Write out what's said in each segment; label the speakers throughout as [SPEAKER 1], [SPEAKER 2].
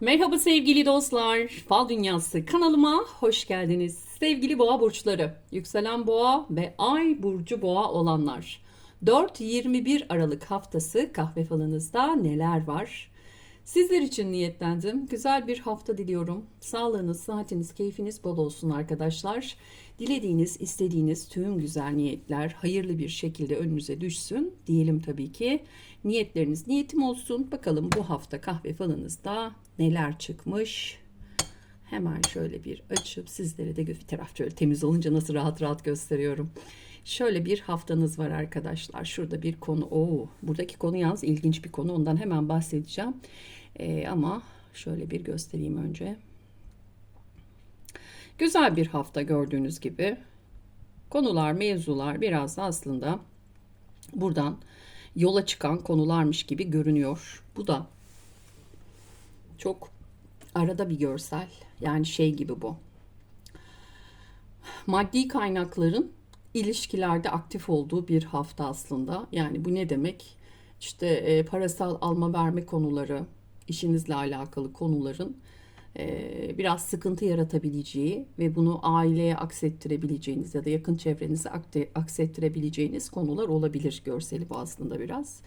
[SPEAKER 1] Merhaba sevgili dostlar. Fal Dünyası kanalıma hoş geldiniz. Sevgili boğa burçları, yükselen boğa ve ay burcu boğa olanlar. 4-21 Aralık haftası kahve falınızda neler var? Sizler için niyetlendim. Güzel bir hafta diliyorum. Sağlığınız, sıhhatiniz, keyfiniz bol olsun arkadaşlar. Dilediğiniz, istediğiniz tüm güzel niyetler hayırlı bir şekilde önünüze düşsün. Diyelim tabii ki. Niyetleriniz niyetim olsun. Bakalım bu hafta kahve falınızda neler çıkmış. Hemen şöyle bir açıp sizlere de taraf şöyle temiz olunca nasıl rahat rahat gösteriyorum. Şöyle bir haftanız var arkadaşlar. Şurada bir konu. Oo, buradaki konu yalnız ilginç bir konu. Ondan hemen bahsedeceğim. Ee, ama şöyle bir göstereyim önce. Güzel bir hafta gördüğünüz gibi. Konular, mevzular biraz da aslında buradan yola çıkan konularmış gibi görünüyor. Bu da çok arada bir görsel. Yani şey gibi bu. Maddi kaynakların ilişkilerde aktif olduğu bir hafta aslında. Yani bu ne demek? İşte e, parasal alma verme konuları, işinizle alakalı konuların biraz sıkıntı yaratabileceği ve bunu aileye aksettirebileceğiniz ya da yakın çevrenize aksettirebileceğiniz konular olabilir görseli bu aslında biraz.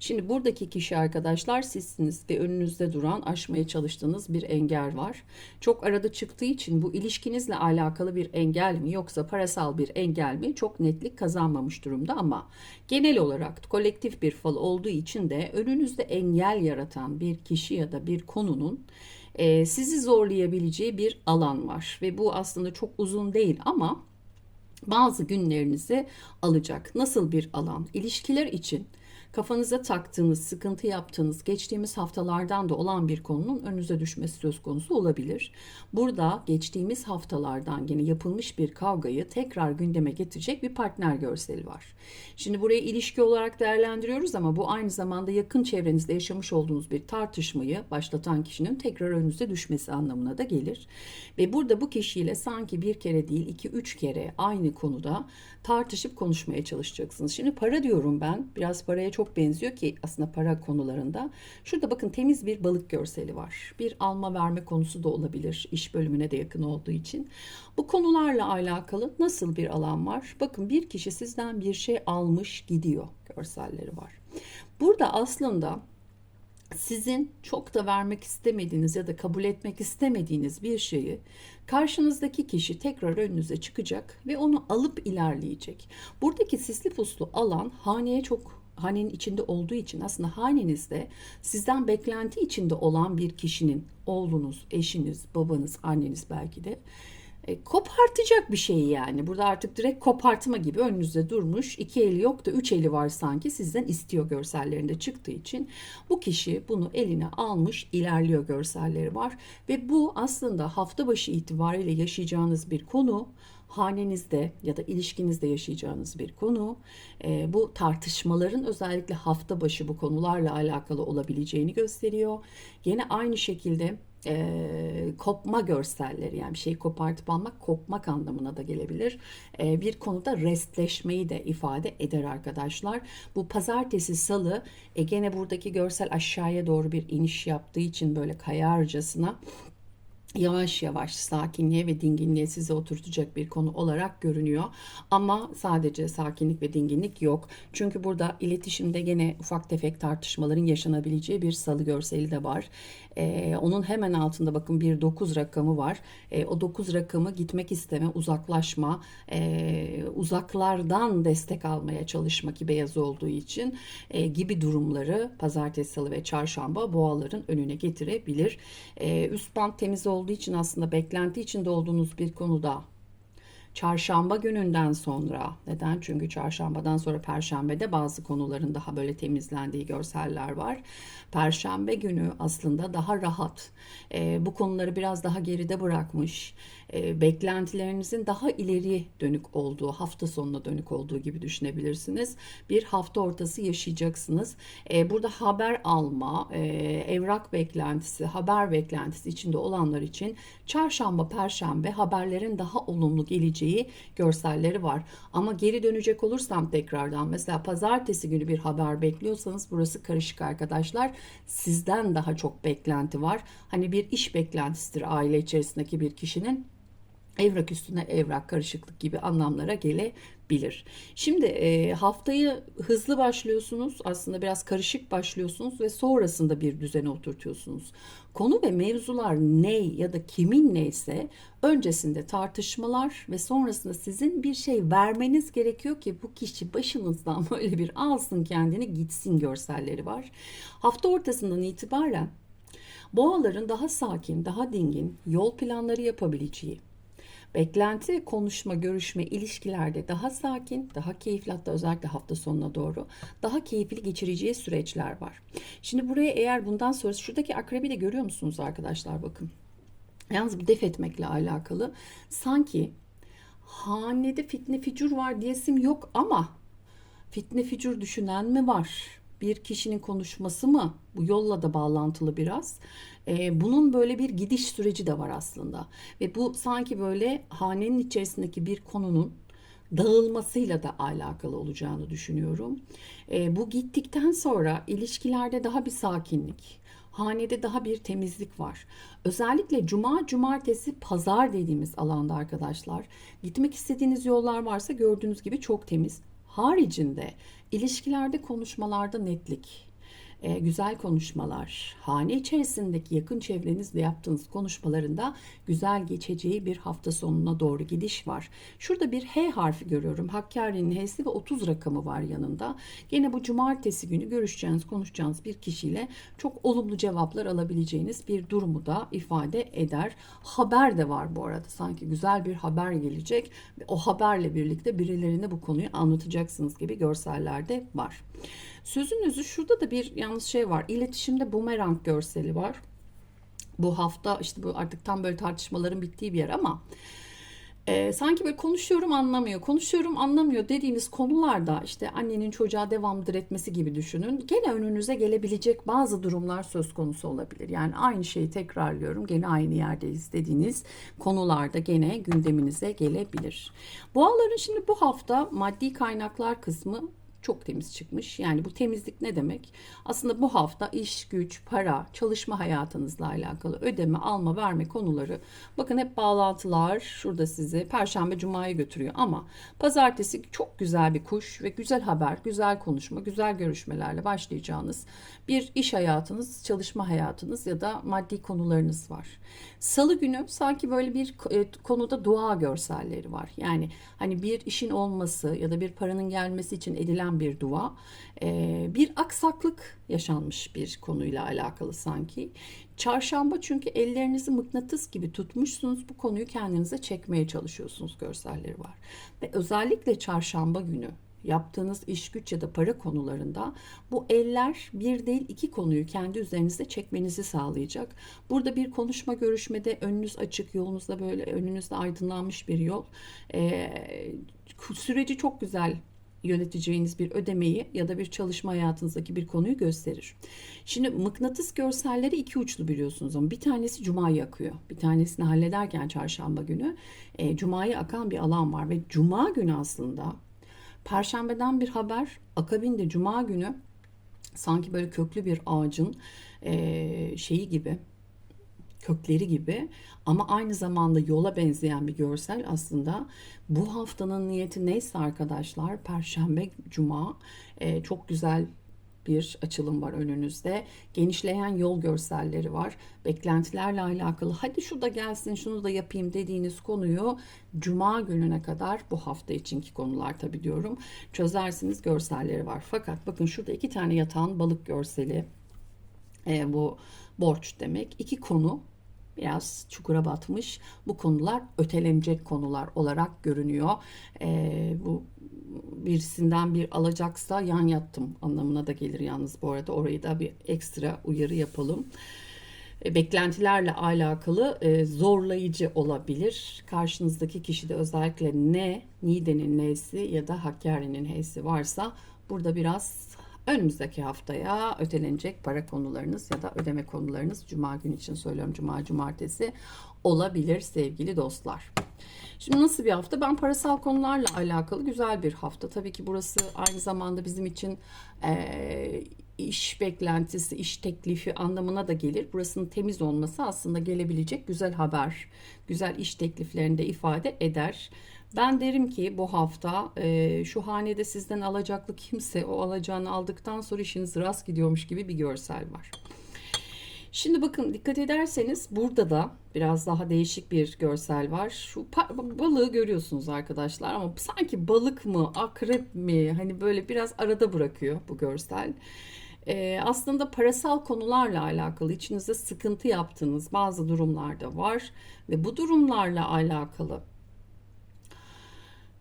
[SPEAKER 1] Şimdi buradaki kişi arkadaşlar sizsiniz ve önünüzde duran aşmaya çalıştığınız bir engel var. Çok arada çıktığı için bu ilişkinizle alakalı bir engel mi yoksa parasal bir engel mi çok netlik kazanmamış durumda ama genel olarak kolektif bir fal olduğu için de önünüzde engel yaratan bir kişi ya da bir konunun e, sizi zorlayabileceği bir alan var ve bu aslında çok uzun değil ama bazı günlerinizi alacak. Nasıl bir alan? İlişkiler için kafanıza taktığınız, sıkıntı yaptığınız, geçtiğimiz haftalardan da olan bir konunun önünüze düşmesi söz konusu olabilir. Burada geçtiğimiz haftalardan yine yapılmış bir kavgayı tekrar gündeme getirecek bir partner görseli var. Şimdi burayı ilişki olarak değerlendiriyoruz ama bu aynı zamanda yakın çevrenizde yaşamış olduğunuz bir tartışmayı başlatan kişinin tekrar önünüze düşmesi anlamına da gelir. Ve burada bu kişiyle sanki bir kere değil iki üç kere aynı konuda tartışıp konuşmaya çalışacaksınız. Şimdi para diyorum ben. Biraz paraya çok benziyor ki aslında para konularında. Şurada bakın temiz bir balık görseli var. Bir alma verme konusu da olabilir. iş bölümüne de yakın olduğu için. Bu konularla alakalı nasıl bir alan var? Bakın bir kişi sizden bir şey almış gidiyor görselleri var. Burada aslında sizin çok da vermek istemediğiniz ya da kabul etmek istemediğiniz bir şeyi karşınızdaki kişi tekrar önünüze çıkacak ve onu alıp ilerleyecek. Buradaki sisli puslu alan haneye çok hanenin içinde olduğu için aslında hanenizde sizden beklenti içinde olan bir kişinin oğlunuz, eşiniz, babanız, anneniz belki de e, kopartacak bir şey yani. Burada artık direkt kopartma gibi önünüzde durmuş. iki eli yok da üç eli var sanki sizden istiyor görsellerinde çıktığı için. Bu kişi bunu eline almış ilerliyor görselleri var. Ve bu aslında hafta başı itibariyle yaşayacağınız bir konu hanenizde ya da ilişkinizde yaşayacağınız bir konu. E, bu tartışmaların özellikle hafta başı bu konularla alakalı olabileceğini gösteriyor. Yine aynı şekilde e, kopma görselleri yani bir şeyi kopartıp almak kopmak anlamına da gelebilir. E, bir konuda restleşmeyi de ifade eder arkadaşlar. Bu pazartesi salı e, gene buradaki görsel aşağıya doğru bir iniş yaptığı için böyle kayarcasına yavaş yavaş sakinliğe ve dinginliğe size oturtacak bir konu olarak görünüyor. Ama sadece sakinlik ve dinginlik yok. Çünkü burada iletişimde gene ufak tefek tartışmaların yaşanabileceği bir salı görseli de var. Ee, onun hemen altında bakın bir 9 rakamı var. Ee, o 9 rakamı gitmek isteme, uzaklaşma, e, uzaklardan destek almaya çalışma ki beyaz olduğu için e, gibi durumları pazartesi, salı ve çarşamba boğaların önüne getirebilir. E, üst band temiz olduğu için aslında beklenti içinde olduğunuz bir konuda Çarşamba gününden sonra neden? Çünkü çarşambadan sonra perşembede bazı konuların daha böyle temizlendiği görseller var. Perşembe günü aslında daha rahat. E, bu konuları biraz daha geride bırakmış. E, beklentilerinizin daha ileri dönük olduğu, hafta sonuna dönük olduğu gibi düşünebilirsiniz. Bir hafta ortası yaşayacaksınız. E, burada haber alma, e, evrak beklentisi, haber beklentisi içinde olanlar için çarşamba, perşembe haberlerin daha olumlu geleceği olabileceği görselleri var. Ama geri dönecek olursam tekrardan mesela pazartesi günü bir haber bekliyorsanız burası karışık arkadaşlar. Sizden daha çok beklenti var. Hani bir iş beklentisidir aile içerisindeki bir kişinin evrak üstüne evrak karışıklık gibi anlamlara gelebilir. Şimdi e, haftayı hızlı başlıyorsunuz aslında biraz karışık başlıyorsunuz ve sonrasında bir düzene oturtuyorsunuz. Konu ve mevzular ne ya da kimin neyse öncesinde tartışmalar ve sonrasında sizin bir şey vermeniz gerekiyor ki bu kişi başınızdan böyle bir alsın kendini gitsin görselleri var. Hafta ortasından itibaren boğaların daha sakin, daha dingin yol planları yapabileceği, Beklenti, konuşma, görüşme, ilişkilerde daha sakin, daha keyifli hatta özellikle hafta sonuna doğru daha keyifli geçireceği süreçler var. Şimdi buraya eğer bundan sonra şuradaki akrebi de görüyor musunuz arkadaşlar bakın. Yalnız bu def etmekle alakalı. Sanki hanede fitne ficur var diyesim yok ama fitne ficur düşünen mi var? Bir kişinin konuşması mı? Bu yolla da bağlantılı biraz. Ee, bunun böyle bir gidiş süreci de var aslında. Ve bu sanki böyle hanenin içerisindeki bir konunun dağılmasıyla da alakalı olacağını düşünüyorum. Ee, bu gittikten sonra ilişkilerde daha bir sakinlik, hanede daha bir temizlik var. Özellikle cuma, cumartesi, pazar dediğimiz alanda arkadaşlar gitmek istediğiniz yollar varsa gördüğünüz gibi çok temiz. Haricinde ilişkilerde konuşmalarda netlik, e, güzel konuşmalar, hane içerisindeki yakın çevrenizle yaptığınız konuşmalarında güzel geçeceği bir hafta sonuna doğru gidiş var. Şurada bir H harfi görüyorum. Hakkari'nin H'si ve 30 rakamı var yanında. Gene bu cumartesi günü görüşeceğiniz, konuşacağınız bir kişiyle çok olumlu cevaplar alabileceğiniz bir durumu da ifade eder. Haber de var bu arada. Sanki güzel bir haber gelecek o haberle birlikte birilerine bu konuyu anlatacaksınız gibi görsellerde var. Sözün özü şurada da bir yalnız şey var. İletişimde bumerang görseli var. Bu hafta işte bu artık tam böyle tartışmaların bittiği bir yer ama e, sanki böyle konuşuyorum anlamıyor, konuşuyorum anlamıyor dediğiniz konularda işte annenin çocuğa devamlı etmesi gibi düşünün. Gene önünüze gelebilecek bazı durumlar söz konusu olabilir. Yani aynı şeyi tekrarlıyorum, gene aynı yerdeyiz dediğiniz konularda gene gündeminize gelebilir. Boğaların şimdi bu hafta maddi kaynaklar kısmı çok temiz çıkmış. Yani bu temizlik ne demek? Aslında bu hafta iş, güç, para, çalışma hayatınızla alakalı ödeme, alma, verme konuları. Bakın hep bağlantılar şurada sizi Perşembe, Cuma'ya götürüyor. Ama pazartesi çok güzel bir kuş ve güzel haber, güzel konuşma, güzel görüşmelerle başlayacağınız bir iş hayatınız, çalışma hayatınız ya da maddi konularınız var. Salı günü sanki böyle bir e, konuda dua görselleri var. Yani hani bir işin olması ya da bir paranın gelmesi için edilen bir dua. E, bir aksaklık yaşanmış bir konuyla alakalı sanki. Çarşamba çünkü ellerinizi mıknatıs gibi tutmuşsunuz. Bu konuyu kendinize çekmeye çalışıyorsunuz görselleri var. Ve özellikle çarşamba günü yaptığınız iş güç ya da para konularında bu eller bir değil iki konuyu kendi üzerinize çekmenizi sağlayacak. Burada bir konuşma görüşmede önünüz açık yolunuzda böyle önünüzde aydınlanmış bir yol. Ee, süreci çok güzel yöneteceğiniz bir ödemeyi ya da bir çalışma hayatınızdaki bir konuyu gösterir. Şimdi mıknatıs görselleri iki uçlu biliyorsunuz ama bir tanesi Cuma'yı akıyor. Bir tanesini hallederken çarşamba günü e, Cuma'yı akan bir alan var ve Cuma günü aslında Perşembeden bir haber, akabinde Cuma günü sanki böyle köklü bir ağacın e, şeyi gibi, kökleri gibi ama aynı zamanda yola benzeyen bir görsel aslında bu haftanın niyeti neyse arkadaşlar Perşembe, Cuma e, çok güzel bir açılım var önünüzde. Genişleyen yol görselleri var. Beklentilerle alakalı hadi şu da gelsin şunu da yapayım dediğiniz konuyu cuma gününe kadar bu hafta içinki konular tabi diyorum çözersiniz görselleri var. Fakat bakın şurada iki tane yatan balık görseli e, bu borç demek. iki konu biraz çukura batmış. Bu konular ötelenecek konular olarak görünüyor. E, bu birisinden bir alacaksa yan yattım anlamına da gelir yalnız bu arada. Orayı da bir ekstra uyarı yapalım. E, beklentilerle alakalı e, zorlayıcı olabilir. Karşınızdaki kişide özellikle ne, Nide'nin nesi ya da Hakkari'nin h'si varsa burada biraz önümüzdeki haftaya ötelenecek para konularınız ya da ödeme konularınız Cuma günü için söylüyorum Cuma Cumartesi olabilir sevgili dostlar. Şimdi nasıl bir hafta? Ben parasal konularla alakalı güzel bir hafta. Tabii ki burası aynı zamanda bizim için eee, iş beklentisi, iş teklifi anlamına da gelir. Burasının temiz olması aslında gelebilecek güzel haber, güzel iş tekliflerini de ifade eder. Ben derim ki bu hafta eee, şu hanede sizden alacaklı kimse o alacağını aldıktan sonra işiniz rast gidiyormuş gibi bir görsel var. Şimdi bakın dikkat ederseniz burada da biraz daha değişik bir görsel var. Şu balığı görüyorsunuz arkadaşlar ama sanki balık mı, akrep mi hani böyle biraz arada bırakıyor bu görsel. Ee, aslında parasal konularla alakalı içinizde sıkıntı yaptığınız bazı durumlarda var ve bu durumlarla alakalı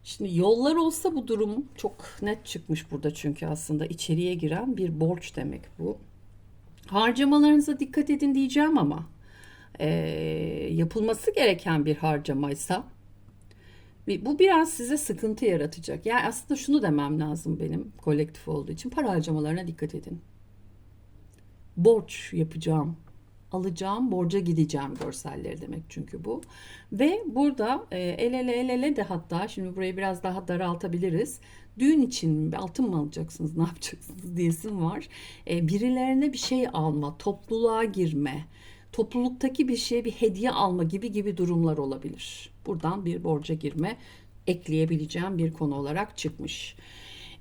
[SPEAKER 1] Şimdi yollar olsa bu durum çok net çıkmış burada çünkü aslında içeriye giren bir borç demek bu. Harcamalarınıza dikkat edin diyeceğim ama eee, yapılması gereken bir harcamaysa bu biraz size sıkıntı yaratacak. Yani aslında şunu demem lazım benim kolektif olduğu için para harcamalarına dikkat edin. Borç yapacağım, alacağım, borca gideceğim görselleri demek çünkü bu. Ve burada e, el ele el ele de hatta şimdi burayı biraz daha daraltabiliriz. Düğün için altın mı alacaksınız, ne yapacaksınız diyesim var. E, birilerine bir şey alma, topluluğa girme, topluluktaki bir şeye bir hediye alma gibi gibi durumlar olabilir. Buradan bir borca girme ekleyebileceğim bir konu olarak çıkmış.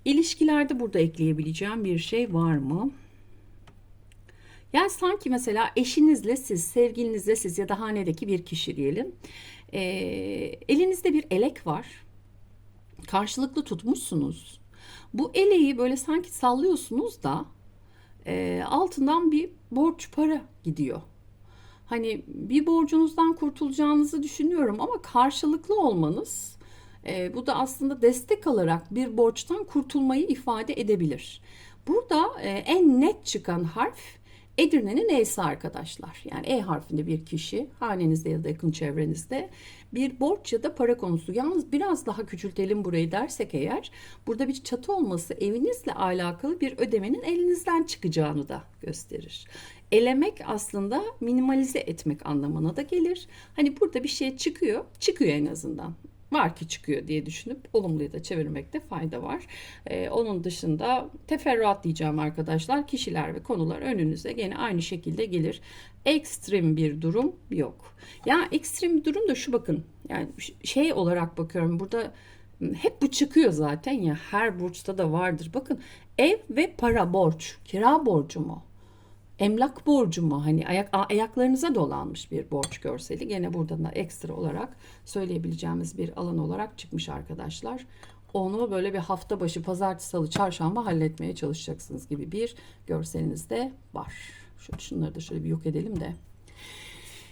[SPEAKER 1] İlişkilerde burada ekleyebileceğim bir şey var mı? Yani sanki mesela eşinizle siz, sevgilinizle siz ya da hanedeki bir kişi diyelim. Ee, elinizde bir elek var. Karşılıklı tutmuşsunuz. Bu eleği böyle sanki sallıyorsunuz da e, altından bir borç para gidiyor. Hani bir borcunuzdan kurtulacağınızı düşünüyorum ama karşılıklı olmanız e, bu da aslında destek alarak bir borçtan kurtulmayı ifade edebilir. Burada e, en net çıkan harf Edirne'nin E'si arkadaşlar. Yani E harfinde bir kişi hanenizde ya da yakın çevrenizde bir borç ya da para konusu. Yalnız biraz daha küçültelim burayı dersek eğer burada bir çatı olması evinizle alakalı bir ödemenin elinizden çıkacağını da gösterir. Elemek aslında minimalize etmek anlamına da gelir. Hani burada bir şey çıkıyor, çıkıyor en azından var ki çıkıyor diye düşünüp olumluya da çevirmekte fayda var. Ee, onun dışında teferruat diyeceğim arkadaşlar. Kişiler ve konular önünüze gene aynı şekilde gelir. Ekstrem bir durum yok. Ya ekstrem bir durum da şu bakın. Yani şey olarak bakıyorum burada hep bu çıkıyor zaten ya her burçta da vardır. Bakın ev ve para borç, kira borcu mu? Emlak borcu mu? Hani ayak, ayaklarınıza dolanmış bir borç görseli. Gene buradan da ekstra olarak söyleyebileceğimiz bir alan olarak çıkmış arkadaşlar. Onu böyle bir hafta başı pazartesi, salı, çarşamba halletmeye çalışacaksınız gibi bir görseliniz de var. Şunları da şöyle bir yok edelim de.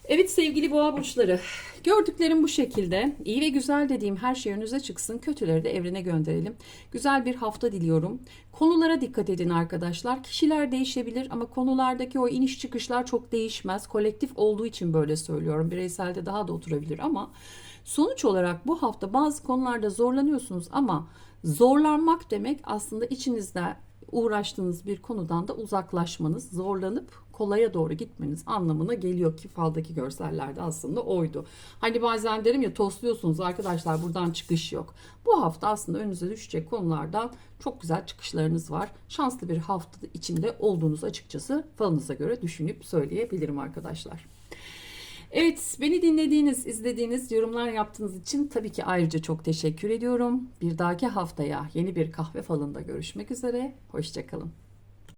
[SPEAKER 1] Evet sevgili boğa burçları gördüklerim bu şekilde. İyi ve güzel dediğim her şey önünüze çıksın kötüleri de evrene gönderelim. Güzel bir hafta diliyorum. Konulara dikkat edin arkadaşlar. Kişiler değişebilir ama konulardaki o iniş çıkışlar çok değişmez. Kolektif olduğu için böyle söylüyorum. Bireyselde daha da oturabilir ama sonuç olarak bu hafta bazı konularda zorlanıyorsunuz ama zorlanmak demek aslında içinizde uğraştığınız bir konudan da uzaklaşmanız, zorlanıp kolaya doğru gitmeniz anlamına geliyor ki faldaki görsellerde aslında oydu. Hani bazen derim ya tosluyorsunuz arkadaşlar buradan çıkış yok. Bu hafta aslında önünüze düşecek konulardan çok güzel çıkışlarınız var. Şanslı bir hafta içinde olduğunuz açıkçası falınıza göre düşünüp söyleyebilirim arkadaşlar. Evet, beni dinlediğiniz, izlediğiniz, yorumlar yaptığınız için tabii ki ayrıca çok teşekkür ediyorum. Bir dahaki haftaya yeni bir kahve falında görüşmek üzere. Hoşçakalın.